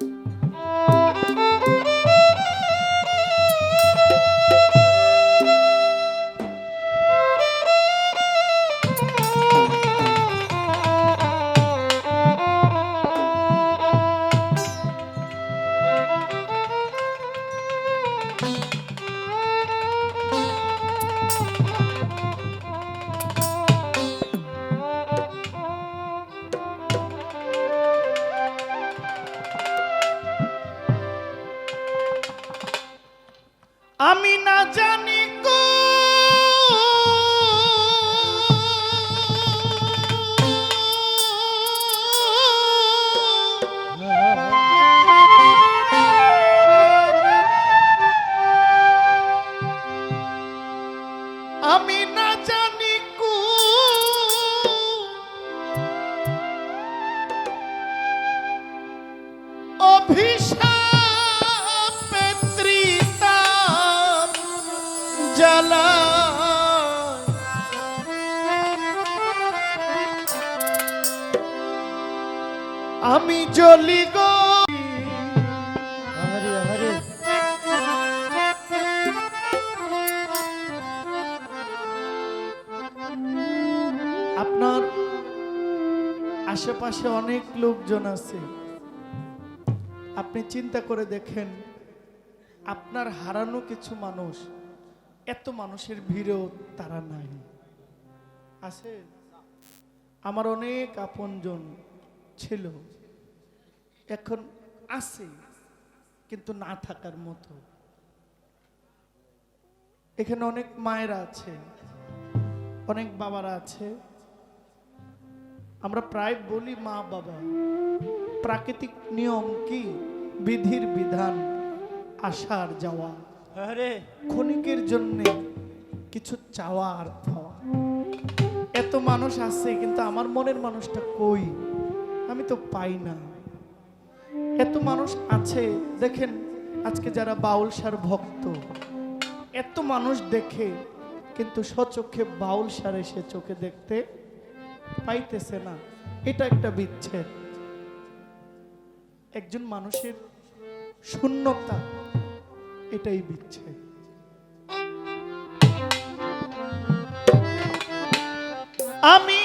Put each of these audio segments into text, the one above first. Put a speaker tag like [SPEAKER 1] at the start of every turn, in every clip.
[SPEAKER 1] Thank you আমি না জানি আমি না জানি আমি জ্বলি গো।
[SPEAKER 2] হরে হরে
[SPEAKER 1] আপনার আশেপাশে অনেক লোকজন আছে। আপনি চিন্তা করে দেখেন আপনার হারানো কিছু মানুষ এত মানুষের ভিড়েও তারা নাই। আছে? আমার অনেক আপনজন ছিল। এখন আছে কিন্তু না থাকার মতো। এখানে অনেক মায়েরা আছে অনেক বাবারা আছে। আমরা প্রায় বলি মা বাবা। প্রাকৃতিক নিয়ম কি? বিধির বিধান আসার যাওয়া।
[SPEAKER 2] হরে
[SPEAKER 1] ক্ষণিকের জন্য কিছু চাওয়া আর পাওয়া। এত মানুষ আছে কিন্তু আমার মনের মানুষটা কই? আমি তো পাই না। এত মানুষ আছে, দেখেন আজকে যারা বাউল সার ভক্ত, এত মানুষ দেখে, কিন্তু সচক্ষে বাউল সারে সে চোখে দেখতে পাইতেছে না। এটা একটা বিচ্ছেদ। একজন মানুষের শূন্যতা, এটাই বিচ্ছেদ। আমি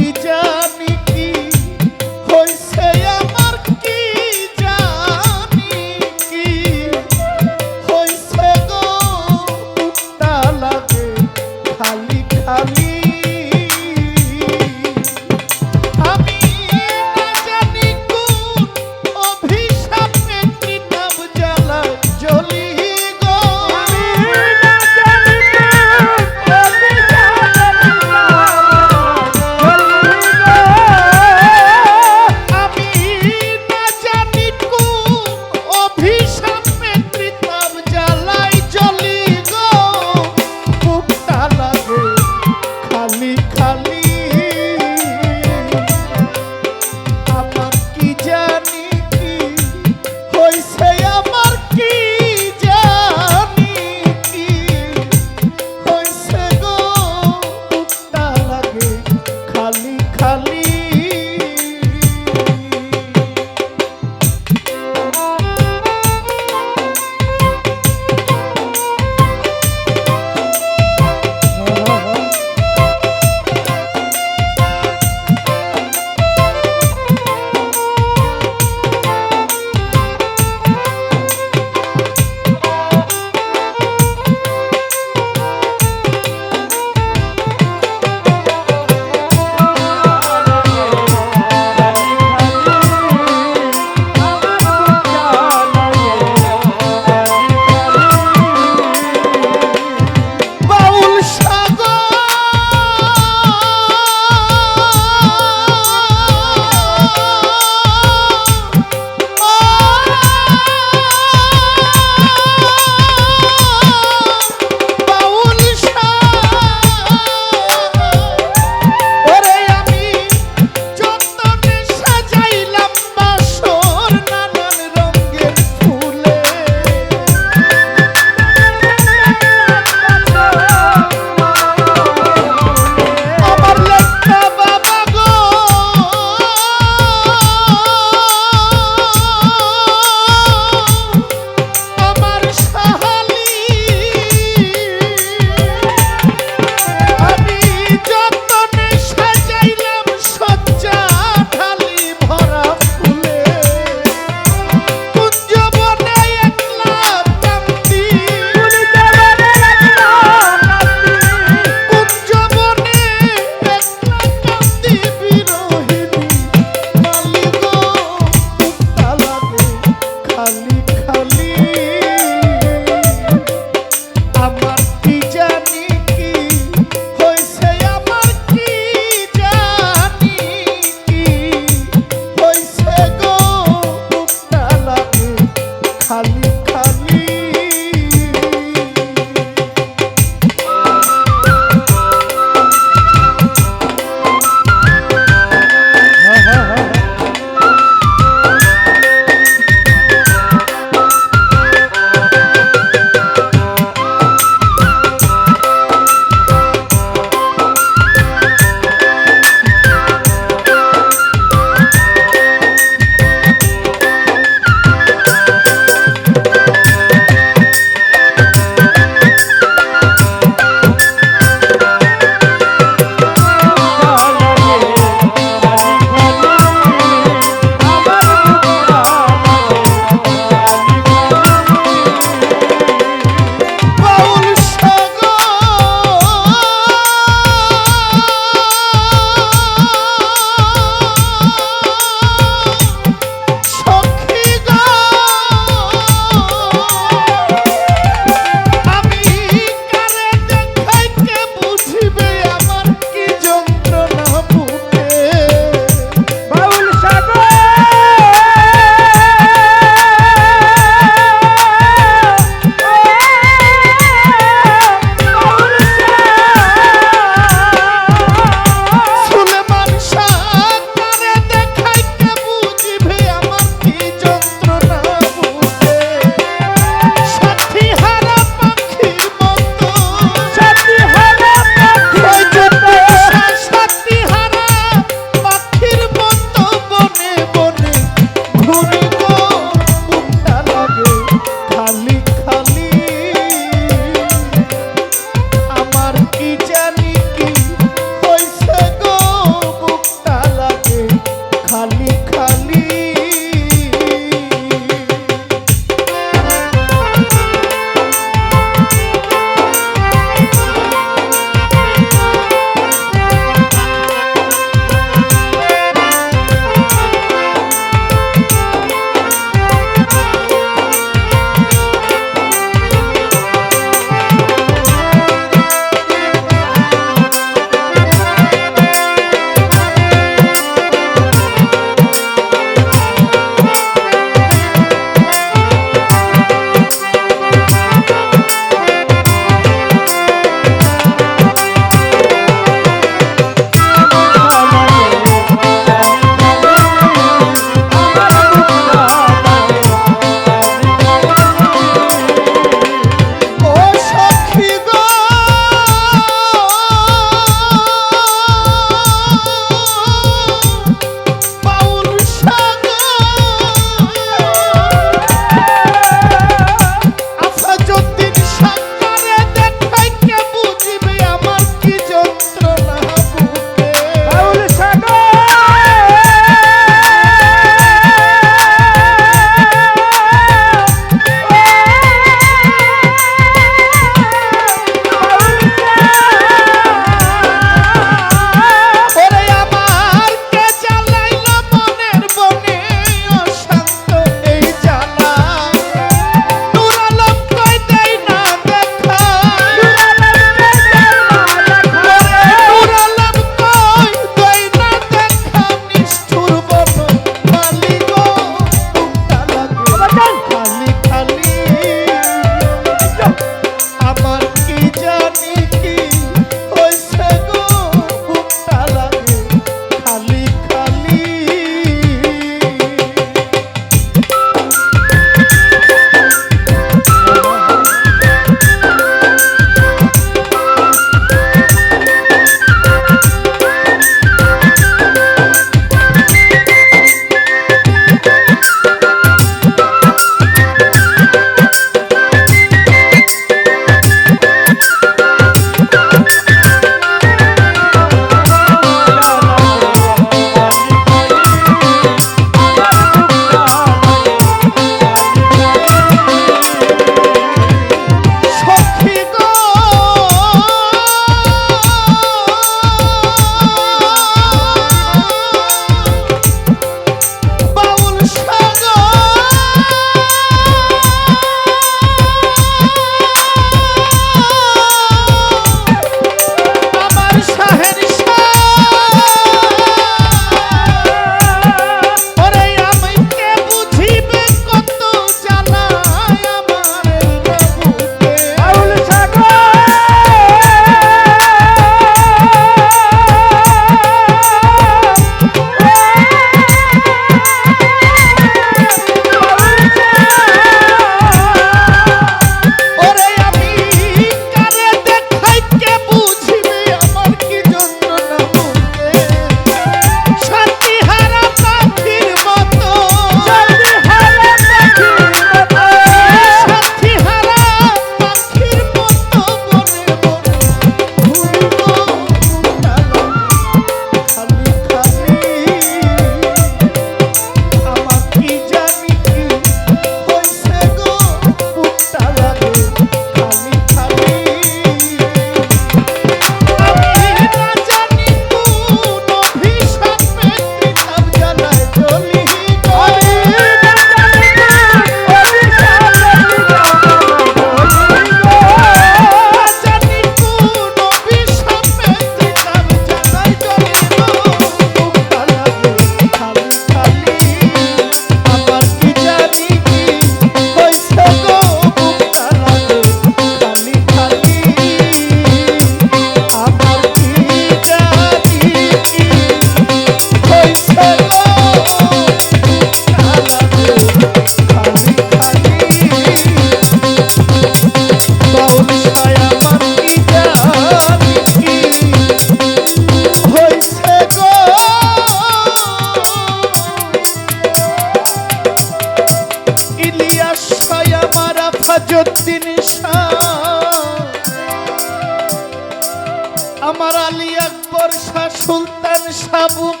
[SPEAKER 1] সুলতান সাবুক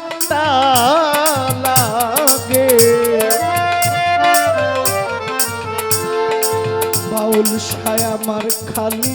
[SPEAKER 1] লাগে। বাউল ছায়া আমার খালি খালি